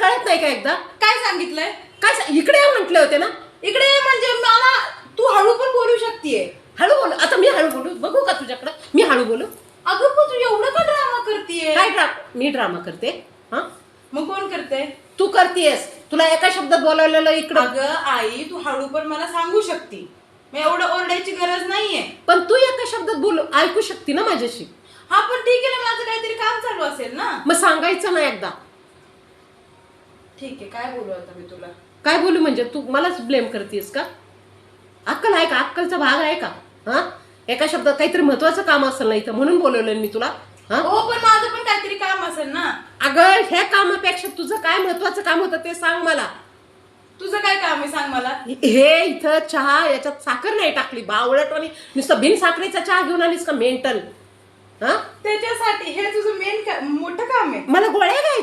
कळत नाही का एकदा? काय सांगितलंय? काय सा- इकडे ये म्हटले होते ना? इकडे म्हणजे मला तू हळू पण बोलू शकतेय. हळू बोलू. आता मी हळू बोलू. बघू का तुझ्याकडं? मी हळू बोलू. अगं पण तू एवढं का ड्रामा करतेय? काय ड्रा मी ड्रामा करते. हा? मग कोण करते? तू करतेस तुला एका शब्दात बोलावलेलं इकडं. अगं आई तू हळू पण मला सांगू शकते. मग एवढं ओरडायची गरज नाहीये. पण तू एका शब्दात बोलू ऐकू शकते ना माझ्याशी? हा पण ठीक आहे ना माझं काहीतरी काम चालू असेल ना? मग सांगायचं ना एकदा. ठीक आहे काय बोलू आता मी तुला? काय बोलू म्हणजे? तू मलाच ब्लेम करतेस का? अक्कल आहे का? अक्कलचा भाग आहे का? हा? एका शब्दात काहीतरी महत्वाचं काम असेल ना इथं म्हणून बोलवलं मी तुला. हा? हो पण माझं पण काहीतरी काम असेल ना. अगं ह्या कामापेक्षा तुझं काय महत्वाचं काम होतं ते सांग मला. तुझं काय काम आहे सांग मला? हे इथं चहा याच्यात साखर नाही टाकली. बावळटवानी नुसतं बिन साखरेचा चहा घेऊन आलीस का मेंटल? हा? त्याच्यासाठी हे तुझं मेन मोठं काम आहे. मला गोळ्या